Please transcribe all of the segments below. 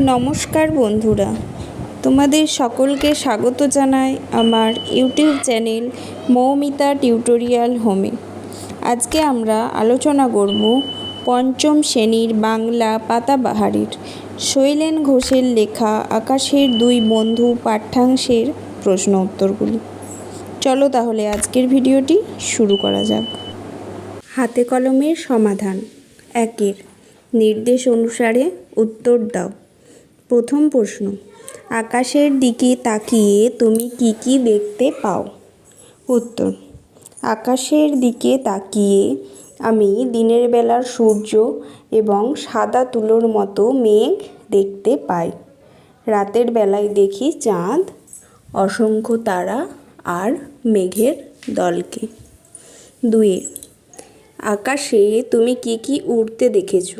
নমস্কার বন্ধুরা। তোমাদের সকলকে স্বাগত জানাই আমার ইউটিউব চ্যানেল মৌমিতা টিউটোরিয়াল হোমে। আজকে আমরা আলোচনা করব পঞ্চম শ্রেণির বাংলা পাতাবাহারের শৈলেন ঘোষের লেখা আকাশের দুই বন্ধু পাঠ্যাংশের প্রশ্ন উত্তরগুলি। চলো তাহলে আজকের ভিডিওটি শুরু করা যাক। হাতে কলমের সমাধান। একের। নির্দেশ অনুসারে উত্তর দাও। প্রথম প্রশ্ন, আকাশের দিকে তাকিয়ে তুমি কি কি দেখতে পাও? উত্তর, আকাশের দিকে তাকিয়ে আমি দিনের বেলার সূর্য এবং সাদা তুলোর মতো মেঘ দেখতে পাই। রাতের বেলায় দেখি চাঁদ, অসংখ্য তারা আর মেঘের দলকে। দুয়ে আকাশে তুমি কি কি উড়তে দেখেছ?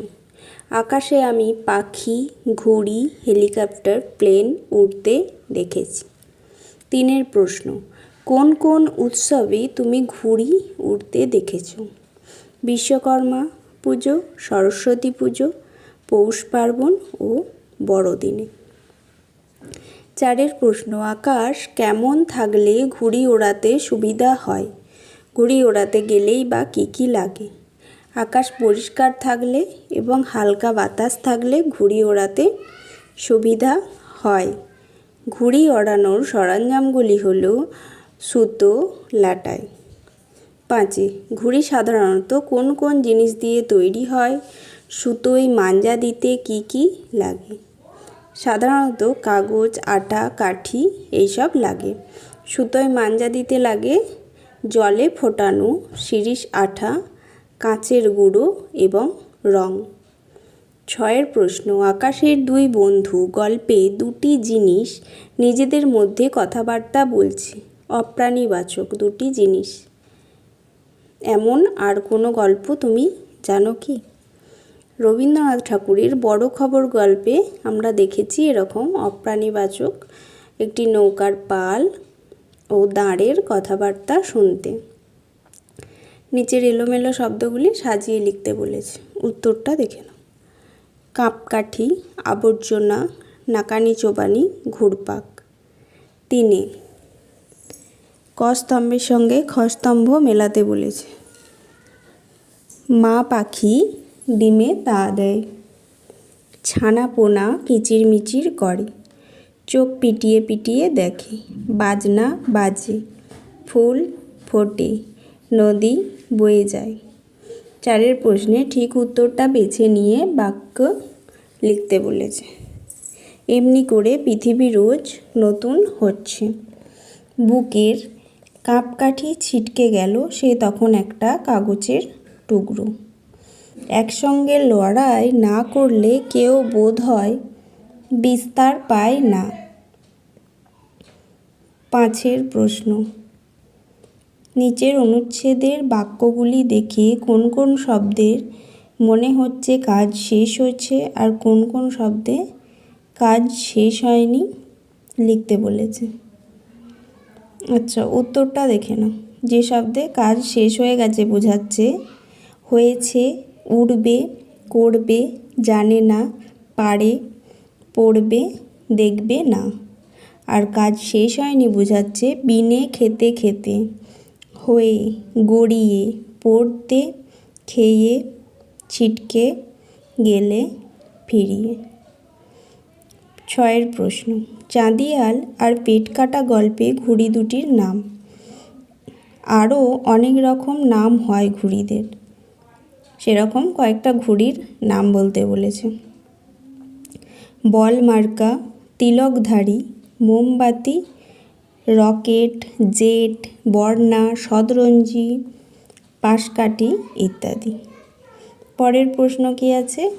আকাশে আমি পাখি, ঘুড়ি, হেলিকপ্টার, প্লেন উড়তে দেখেছি। তিনের প্রশ্ন, কোন কোন উৎসবে তুমি ঘুড়ি উড়তে দেখেছ? বিশ্বকর্মা পুজো, সরস্বতী পুজো, পৌষ পার্বণ ও বড়দিনে। চারের প্রশ্ন, আকাশ কেমন থাকলে ঘুড়ি ওড়াতে সুবিধা হয়? ঘুড়ি ওড়াতে গেলেই বা কী কী লাগে? আকাশ পরিষ্কার থাকলে এবং হালকা বাতাস থাকলে ঘুড়ি ওড়াতে সুবিধা হয়। ঘুড়ি ওড়ানোর সরঞ্জামগুলি হল সুতো, লাটাই। পাঁচে, ঘুড়ি সাধারণত কোন কোন জিনিস দিয়ে তৈরি হয়? সুতোয় মাঞ্জা দিতে কি কি লাগে? সাধারণত কাগজ, আটা, কাঠি এইসব লাগে। সুতোয় মাঞ্জা দিতে লাগে জলে ফোটানো, শিরিষ আঠা কাঁচের গুঁড়ো এবং রং। ছয়ের প্রশ্ন, আকাশের দুই বন্ধু গল্পে দুটি জিনিস নিজেদের মধ্যে কথাবার্তা বলছে, অপ্রাণীবাচক দুটি জিনিস। এমন আর কোনো গল্প তুমি জানো কি? রবীন্দ্রনাথ ঠাকুরের বড় খবর গল্পে আমরা দেখেছি এরকম অপ্রাণীবাচক একটি নৌকার পাল ও দাঁড়ের কথাবার্তা শুনতে। নিচের এলোমেলো শব্দগুলি সাজিয়ে লিখতে বলেছে। উত্তরটা দেখে নাও। কাপকাঠি, আবর্জনা, নাকানি চোবানি, ঘুরপাক। তিনে ক স্তম্ভের সঙ্গে খ স্তম্ভ মেলাতে বলেছে। মা পাখি ডিমে তা দেয়। ছানা পোনা কিচিরমিচির করে। চোখ পিটিয়ে পিটিয়ে দেখে। বাজনা বাজে। ফুল ফোটে। নদী বয়ে যায়। চারের প্রশ্নে ঠিক উত্তরটা বেছে নিয়ে বাক্য লিখতে বলেছে। এমনি করে পৃথিবী রোজ নতুন হচ্ছে। বুকের কাপকাঠি ছিটকে গেল সে তখন একটা কাগজের টুকরো। একসঙ্গে লড়াই না করলে কেউ বোধ হয় বিস্তার পায় না। পাঁচের প্রশ্ন নিচের অনুচ্ছেদের বাক্যগুলি দেখে কোন কোন শব্দের মনে হচ্ছে কাজ শেষ হয়েছে আর কোন কোন শব্দে কাজ শেষ হয়নি লিখতে বলেছে। আচ্ছা উত্তরটা দেখে নাও। যে শব্দে কাজ শেষ হয়ে গেছে বোঝাচ্ছে, হয়েছে উড়বে করবে, জানে না, পারে, পড়বে, দেখবে না। আর কাজ শেষ হয়নি বোঝাচ্ছে, বিনে খেতে খেতে। হয়ে গড়িয়ে পড়তে, খেয়ে, ছিটকে গেলে ফিরিয়ে। ছয়ের প্রশ্ন, চাঁদিয়াল আর পেট কাটা গল্পে ঘুড়ি দুটির নাম? আরও অনেক রকম নাম হয় ঘুড়িদের। সেরকম কয়েকটা ঘুড়ির নাম বলতে বলেছে। বল মার্কা তিলকধারী, মোমবাতি রকেট, জেট, বর্ণা, সদরঞ্জি, পাশকাঠি ইত্যাদি। পরের প্রশ্ন কি আছে?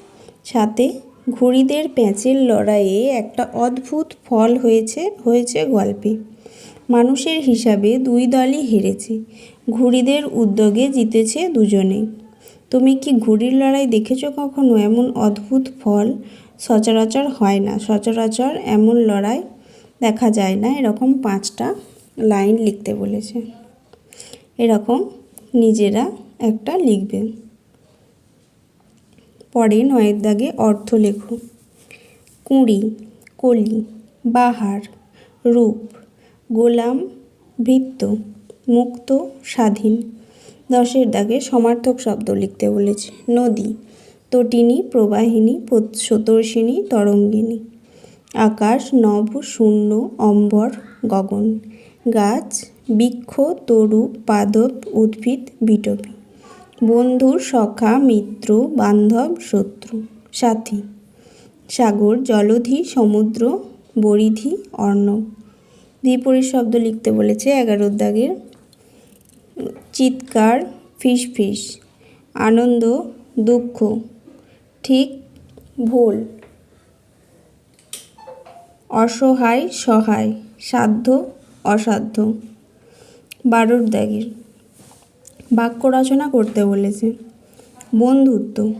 সাথে ঘুড়িদের প্যাঁচের লড়াইয়ে একটা অদ্ভুত ফল হয়েছে হয়েছে গল্পে। মানুষের হিসাবে দুই দলই হেরেছে, ঘুড়িদের উদ্যোগে জিতেছে দুজনে। তুমি কি ঘুড়ির লড়াই দেখেছ কখনো? এমন অদ্ভুত ফল সচরাচর হয় না। সচরাচর এমন লড়াই দেখা যায় না, এরকম পাঁচটা লাইন লিখতে বলেছে। এরকম নিজেরা একটা লিখবে। পরে নয়ের দাগে অর্থ লেখো। কুঁড়ি, কলি, বাহার, রূপ, গোলাম, ভৃত্য, মুক্ত, স্বাধীন। দশের দাগে সমার্থক শব্দ লিখতে বলেছে। নদী, তটিনী, প্রবাহিনী স্রোতস্বিনী তরঙ্গিনী। আকাশ নব শূন্য, অম্বর গগন। গাছ, বৃক্ষ, তরু, পাদপ, উদ্ভিদ, বিটপি। বন্ধু সখা, মিত্র, বান্ধব, শত্রু। সাথী। সাগর, জলধি, সমুদ্র, বরিধি অর্ণব দ্বিপরীর শব্দ লিখতে বলেছে এগারো দাগের। চিৎকার ফিস ফিস আনন্দ, দুঃখ। ঠিক ভুল। অসহায়, সহায়, সাধ্য, অসাধ্য। বারোর দাগের। বাক্য রচনা করতে বলেছে, বন্ধুত্ব।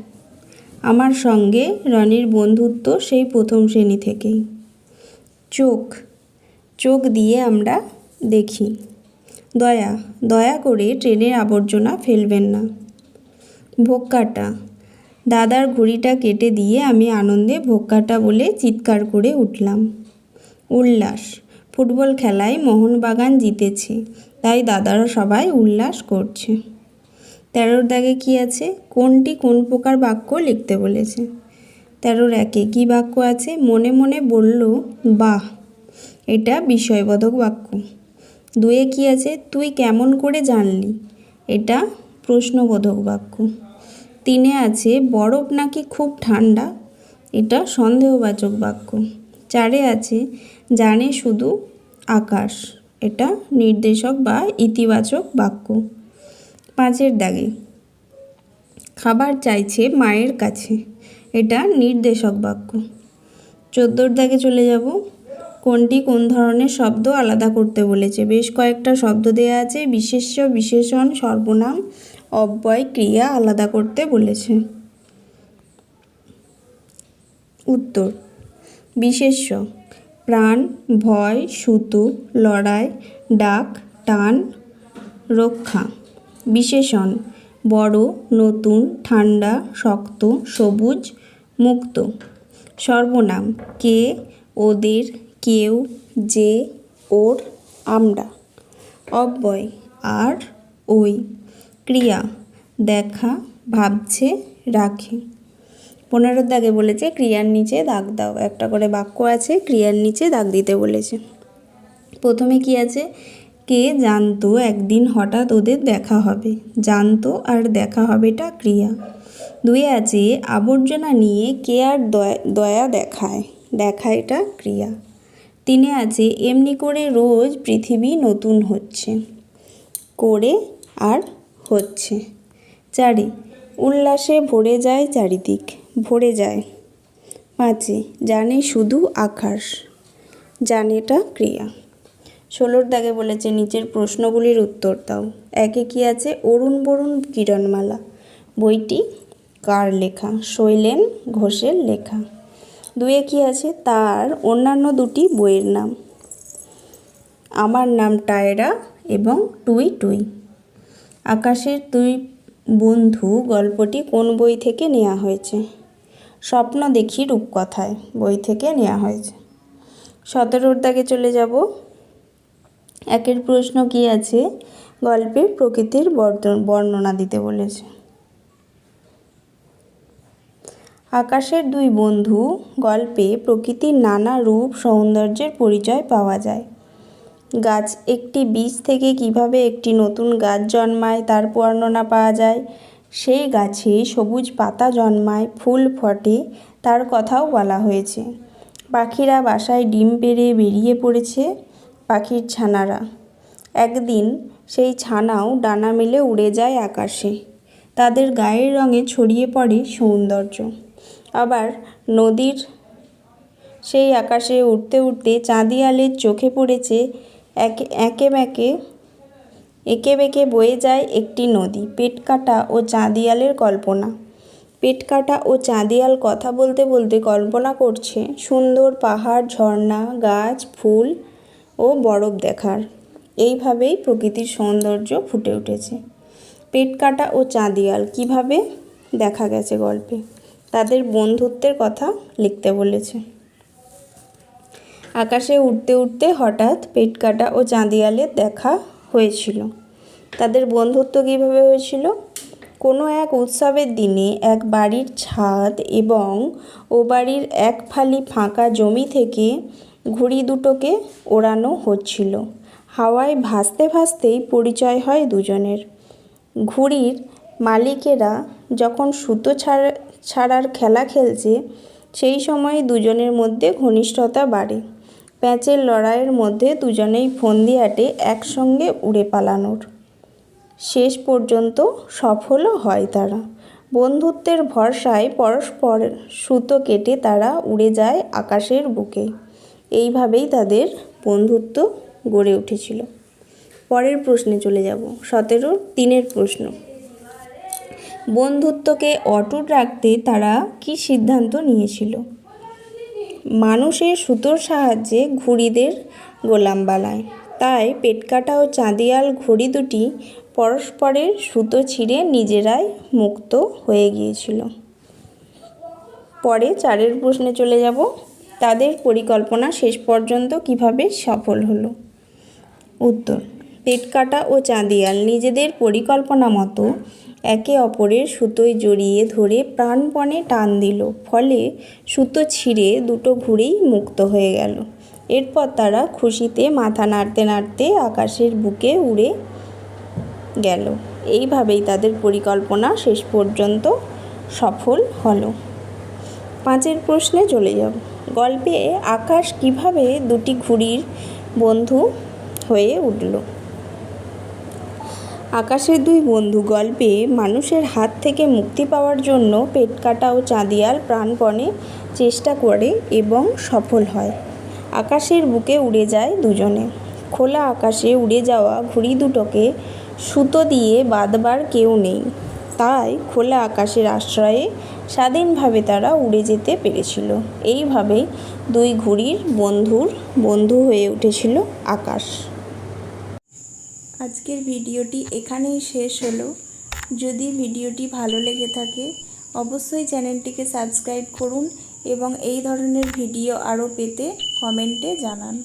আমার সঙ্গে রনির বন্ধুত্ব সেই প্রথম শ্রেণি থেকেই। চোখ চোখ দিয়ে আমরা দেখি। দয়া দয়া করে ট্রেনের আবর্জনা ফেলবেন না। ভোক্কাটা দাদার ঘড়িটা কেটে দিয়ে আমি আনন্দে ভোক্কাটা বলে চিৎকার করে উঠলাম। উল্লাস। ফুটবল খেলায় মোহনবাগান জিতেছে, তাই দাদারা সবাই উল্লাস করছে। তেরোর দাগে কী আছে? কোনটি কোন প্রকার বাক্য লিখতে বলেছে? তেরোর একে কী বাক্য আছে? মনে মনে বলল, বাহ, এটা বিষয়বোধক বাক্য। দুয়ে কী আছে? তুই কেমন করে জানলি? এটা প্রশ্নবোধক বাক্য। তিনে আছে, বরফ নাকি খুব ঠান্ডা? এটা সন্দেহবাচক বাক্য। চারে আছে, জানে শুধু আকাশ। এটা নির্দেশক বা ইতিবাচক বাক্য। পাঁচের দাগে, খাবার চাইছে মায়ের কাছে। এটা নির্দেশক বাক্য। চোদ্দোর দাগে চলে যাব। কোনটি কোন ধরনের শব্দ আলাদা করতে বলেছে? বেশ কয়েকটা শব্দ দেওয়া আছে। বিশেষ্য, বিশেষণ, সর্বনাম, অব্যয়, ক্রিয়া আলাদা করতে বলেছে। উত্তর বিশেষ্য। প্রাণ, ভয়, সুতো, লড়াই, ডাক, টান, রক্ষা। বিশেষণ, বড়, নতুন, ঠান্ডা, শক্ত, সবুজ, মুক্ত। সর্বনাম, কে, ওদের, কেউ, যে, ওর, আমরা। অব্যয়, আর, ওই। ক্রিয়া, দেখা, ভাবছে, রাখে। পনেরোর দাগে বলেছে, ক্রিয়ার নিচে দাগ দাও। একটা করে বাক্য আছে, ক্রিয়ার নিচে দাগ দিতে বলেছে। প্রথমে কি আছে? কে জানতো একদিন হঠাৎ ওদের দেখা হবে। জানতো আর দেখা হবেটা ক্রিয়া। দুই আছে, আবর্জনা নিয়ে কে আর দয়া দেখায়? দেখায়টা ক্রিয়া। তিনে আছে, এমনি করে রোজ পৃথিবী নতুন হচ্ছে। করে আর হচ্ছে। চারে, উল্লাসে ভরে যায় চারিদিক। ভরে যায়। পাঁচে জানে শুধু আকাশ জানেটা ক্রিয়া। ষোলোর দাগে বলেছে, নিচের প্রশ্নগুলির উত্তর দাও। একে কি আছে? অরুণ বরুণ কিরণমালা। বইটি কার লেখা? শৈলেন ঘোষের লেখা। দুয়ে কি আছে? তার অন্যান্য দুটি বইয়ের নাম। আমার নাম টায়রা এবং টুই টুই। আকাশের দুই বন্ধু গল্পটি কোন বই থেকে নেওয়া হয়েছে? স্বপ্ন দেখি রূপকথায়, বই থেকে নেওয়া হয়েছে। সতেরোর দাগে চলে যাব। একের প্রশ্ন কি আছে? গল্পে প্রকৃতির বর্ণনা দিতে বলেছে। আকাশের দুই বন্ধু, গল্পে প্রকৃতির নানা রূপ, সৌন্দর্যের পরিচয় পাওয়া যায়। গাছ একটি বীজ থেকে কীভাবে একটি নতুন গাছ জন্মায়, তার বর্ণনা পাওয়া যায়। সেই গাছে সবুজ পাতা জন্মায়, ফুল ফটে, তার কথাও বলা হয়েছে। পাখিরা বাসায় ডিম পেড়ে বেরিয়ে পড়েছে পাখির ছানারা। একদিন সেই ছানাও ডানা মেলে উড়ে যায় আকাশে। তাদের গায়ের রঙে ছড়িয়ে পড়ে সৌন্দর্য। আবার নদীর সেই আকাশে উঠতে উঠতে চাঁদিয়ালের চোখে পড়েছে একে একে বেঁকে এঁকে বেঁকে বয়ে যায় একটি নদী। পেট কাটা ও চাঁদিয়ালের কল্পনা। পেট কাটা ও চাঁদিয়াল কথা বলতে বলতে কল্পনা করছে সুন্দর পাহাড়, ঝর্ণা, গাছ, ফুল ও বরফ দেখার। এইভাবেই প্রকৃতির সৌন্দর্য ফুটে উঠেছে। পেট কাটা ও চাঁদিয়াল কীভাবে দেখা গেছে গল্পে? তাদের বন্ধুত্বের কথা লিখতে বলেছে। আকাশে উঠতে উঠতে হঠাৎ পেটকাটা ও চাঁদিয়ালের দেখা হয়েছিল। তাদের বন্ধুত্ব কীভাবে হয়েছিল? কোনো এক উৎসবের দিনে এক বাড়ির ছাদ এবং ও বাড়ির এক ফালি ফাঁকা জমি থেকে ঘুড়ি দুটোকে ওড়ানো হচ্ছিল। হাওয়ায় ভাসতে ভাসতেই পরিচয় হয় দুজনের। ঘুড়ির মালিকেরা যখন সুতো ছাড়া, ছাড়ার খেলা খেলছে, সেই সময় দুজনের মধ্যে ঘনিষ্ঠতা বাড়ে। প্যাঁচের লড়াইয়ের মধ্যে দুজনেই ফন্দি আটে একসঙ্গে উড়ে পালানোর। শেষ পর্যন্ত সফলও হয় তারা। বন্ধুত্বের ভরসায় পরস্পর সুতো কেটে তারা উড়ে যায় আকাশের বুকে। এইভাবেই তাদের বন্ধুত্ব গড়ে উঠেছিল। পরের প্রশ্নে চলে যাব সতেরো তিনের প্রশ্ন। বন্ধুত্বকে অটুট রাখতে তারা কি সিদ্ধান্ত নিয়েছিল? মানুষের সুতোর সাহায্যে ঘুড়িদের গোলাম বানায় তাই পেটকাটা ও চাঁদিয়াল ঘড়ি দুটি পরস্পরের সুতো ছিঁড়ে নিজেরাই মুক্ত হয়ে গিয়েছিল। পরে চারের প্রশ্নে চলে যাব, তাদের পরিকল্পনা শেষ পর্যন্ত কীভাবে সফল হলো? উত্তর পেটকাটা ও চাঁদিয়াল নিজেদের পরিকল্পনা মতো একে অপরের সুতোয় জড়িয়ে ধরে প্রাণপণে টান দিল, ফলে সুতো ছিঁড়ে দুটো ঘুরেই মুক্ত হয়ে গেল। এরপর তারা খুশিতে মাথা নাড়তে নাড়তে আকাশের বুকে উড়ে গেল। এইভাবেই তাদের পরিকল্পনা শেষ পর্যন্ত সফল হলো। পাঁচের প্রশ্নে চলে যাব গল্পে আকাশ কীভাবে দুটি ঘুড়ির বন্ধু হয়ে উঠল? আকাশের দুই বন্ধু গল্পে মানুষের হাত থেকে মুক্তি পাওয়ার জন্য পেট কাটা ও চাঁদিয়াল প্রাণপণে চেষ্টা করে এবং সফল হয়। আকাশের বুকে উড়ে যায় দুজনে। খোলা আকাশে উড়ে যাওয়া ঘুড়ি দুটোকে সুতো দিয়ে বাঁধবার কেউ নেই। তাই খোলা আকাশের আশ্রয়ে স্বাধীনভাবে তারা উড়ে যেতে পেরেছিল। এইভাবেই দুই ঘুড়ির বন্ধুর বন্ধু হয়ে উঠেছিল আকাশ। আজকের ভিডিওটি এখানেই শেষ হলো। যদি ভিডিওটি ভালো লেগে থাকে, অবশ্যই চ্যানেলটিকে সাবস্ক্রাইব করুন এবং এই ধরনের ভিডিও আরও পেতে কমেন্টে জানান।